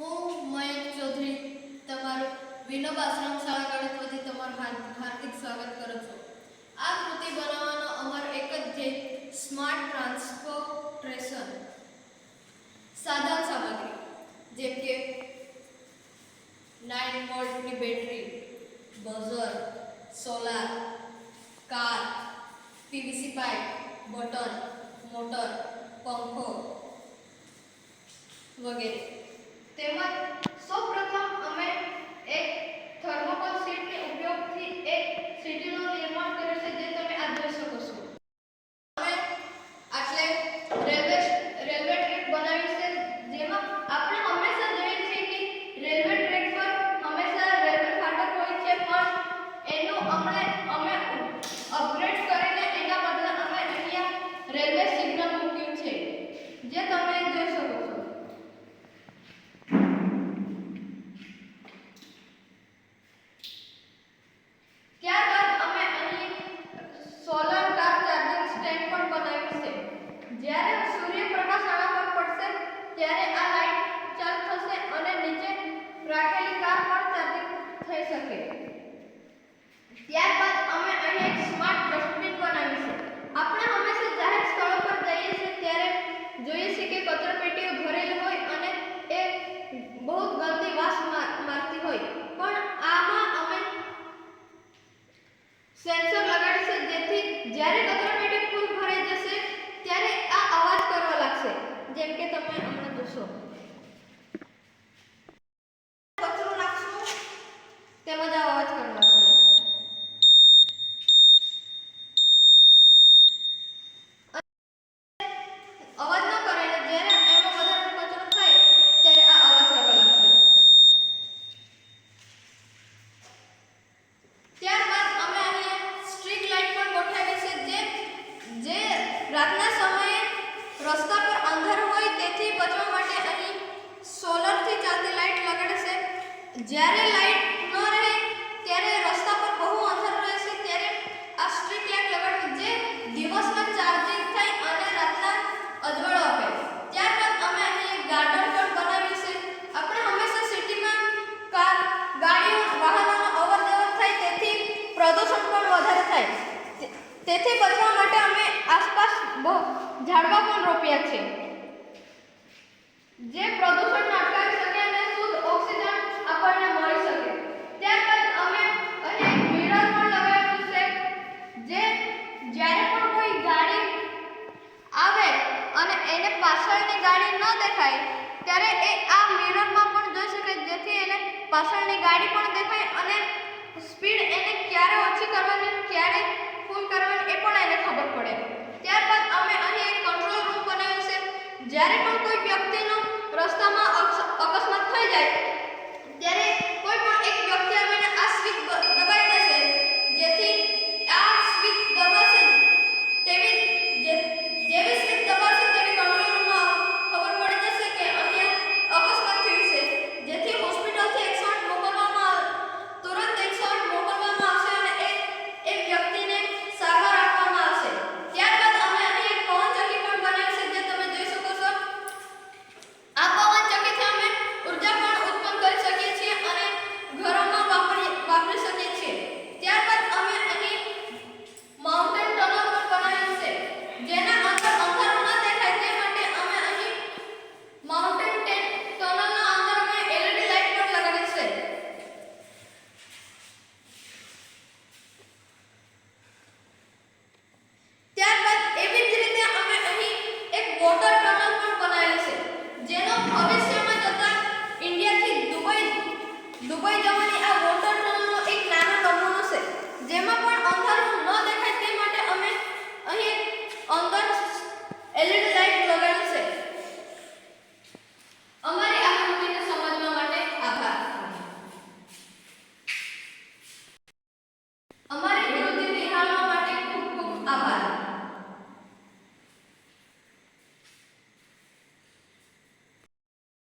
હું મયંક ચૌધરી તમારું વિનોબ આશ્રમ શાળા ગણિત વતી તમારું હાર- હાર્દિક સ્વાગત કરું છું. આ કૃતિ બનાવવાનો અમારો એક જ ધ્યેય, સ્માર્ટ ટ્રાન્સપોર્ટેશન. સાધન સામગ્રી, જેમ કે નાઇન વોલ્ટની battery, buzzer, solar, car, PVC pipe, button, motor, પંખો વગેરે. તેમજ સૌપ્રથમ અમે એક થર્મોકોલ શીટની ઉપયોગથી એક સીટીનું નિર્માણ કર્યું છે જે તમે આ જોઈ શકો છો અમે આટલે રેલવે રેલવે ટ્રેક બનાવી છે જેમાં આપણે હંમેશા જોઈએ છીએ કે રેલવે ટ્રેક પર હંમેશા રેલવે ફાટક હોય છે પણ એનું અમને અમે અપગ્રેડ કરીને એના બદલે અમે અહીંયા રેલવે સિગ્નલ મૂક્યું છે જે તમે જોઈ શકો છો ત્યારબાદ અમે અહીં સોલર કાર ચાર્જિંગ સ્ટેન્ડ પણ બનાવ્યું છે જ્યારે સૂર્યપ્રકાશ આના પર પડશે ત્યારે આ લાઇટ ચાલુ થશે અને નીચે રાખેલી કાર પણ ચાર્જિંગ થઈ શકે. ત્યારબાદ અમે અહીં એક સ્માર્ટ ડસ્ટબિન બનાવ્યું છે. આપણે હંમેશા જાહેર સ્થળો પર જઈએ છીએ ત્યારે જોઈએ છીએ કે કચરાપેટીઓ ભરેલી હોય અને એ બહુ ગંદી વાસ મારતી હોય. પણ આમાં અમે સેન્સર લગાડી છે જેથી જ્યારે કચરાપેટી ફૂલ ભરાઈ જશે ત્યારે આ અવાજ કરવા લાગશે. જેમ કે તમે હમણાં જોશો કચરો નાખશું. તેમજ આ અવાજ કરવા લાગશે અવાજ ન કરે અને જ્યારે એમાં વધારે કચરો થાય ત્યારે આ અવાજ કરવા લાગશે ત્યારબાદ અમે અહીંયા સ્ટ્રીટ લાઇટ પણ ગોઠવી છે જે જે રાતના સમયે રસ્તા પર અંધારું હોય તેથી બચવા માટે અહીં સોલરથી ચાલતી લાઇટ લગાડે છે જ્યારે લાઇટ ન રહે, ત્યારે રસ્તા પર બહુ અંધાર રહે છે, ત્યારે આ સ્ટ્રીટ લાઇટ લગાડવી જે દિવસમાં ચાર્જિંગ થાય અને રાતના અજવાળો આપે. ત્યારબાદ અમે અહીં એક ગાર્ડન પણ બનાવ્યું છે. આપણે હંમેશા સિટીમાં કાર, ગાડીઓ, વાહનોનો અવરજવર થાય, તેથી પ્રદૂષણ પણ વધારે થાય. તેથી બચવા માટે અમે આસપાસ ઝાડવા પણ રોપ્યા છે. જે પ્રદૂષણને અટકાવી શકે અને શુદ્ધ ઓક્સિજન આપણને મળી શકે ત્યારબાદ અમે અહીં એક મિરર પણ લગાવ્યું છે જે જ્યારે પણ કોઈ ગાડી આવે અને એને પાછળની ગાડી ન દેખાય, ત્યારે એ આ મિરરમાં પણ જોઈ શકે, જેથી એને પાછળની ગાડી પણ દેખાય અને સ્પીડ એને ક્યારે ઓછી કરવાની ક્યારે ફૂલ કરવાની એ પણ એને ખબર પડે ત્યારબાદ અમે અહીં એક કંટ્રોલ રૂમ બનાવ્યું છે જ્યારે પણ કોઈ વ્યક્તિનો રસ્તામાં અક્ષ- અકસ્માત થઈ જાય ત્યારે કોઈ પણ એક વ્યક્તિ આવીને આ સ્વિચ દબાવી દેશે જેથી આ સ્વિચ દબાશે તેવી જે- જેવી સ્વિચ દબાશે તેવી કંટ્રોલ રૂમમાં ખબર પડી જશે કે અહીંયા અકસ્માત થયું છે જેથી હોસ્પિટલથી એકસો આઠ મોકલવામાં આવે- તુરંત એકસો આઠ મોકલવામાં આવશે અને એ એ વ્યક્તિને સારવાર આપવામાં આવશે ત્યારબાદ અમે અહીં એક પવનચક્કી પણ બનાવી છે જે તમે જોઈ શકો છો આ પવનચક્કીથી અમે ઊર્જા પણ ઉત્પન્ન કરી શકીએ છીએ અને ઘરોમાં વાપરી વાપરી શકીએ છીએ ત્યારબાદ અમે અહીં માઉન્ટેન ટનલ પણ બનાવ્યું છે જેના અંદર અંધારું ન દેખાય તે માટે અમે અહીં માઉન્ટેન ટેન ટનલના અંદર અમે એલઈડી લાઇટ પણ લગાવી છે ત્યારબાદ એવી જ રીતે અમે અહીં એક વોટર ટનલ પણ બનાવેલી છે જેનો ભવિષ્યમાં જતા ઇન્ડિયાથી દુબઈ દુબઈ જવાની આ વોટર ટનલનો એક નાનો નમૂનો છે જેમાં પણ અંધારું ન દેખાય તે માટે અમે અહીં અંદર એલઈડી લાઇટ